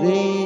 रे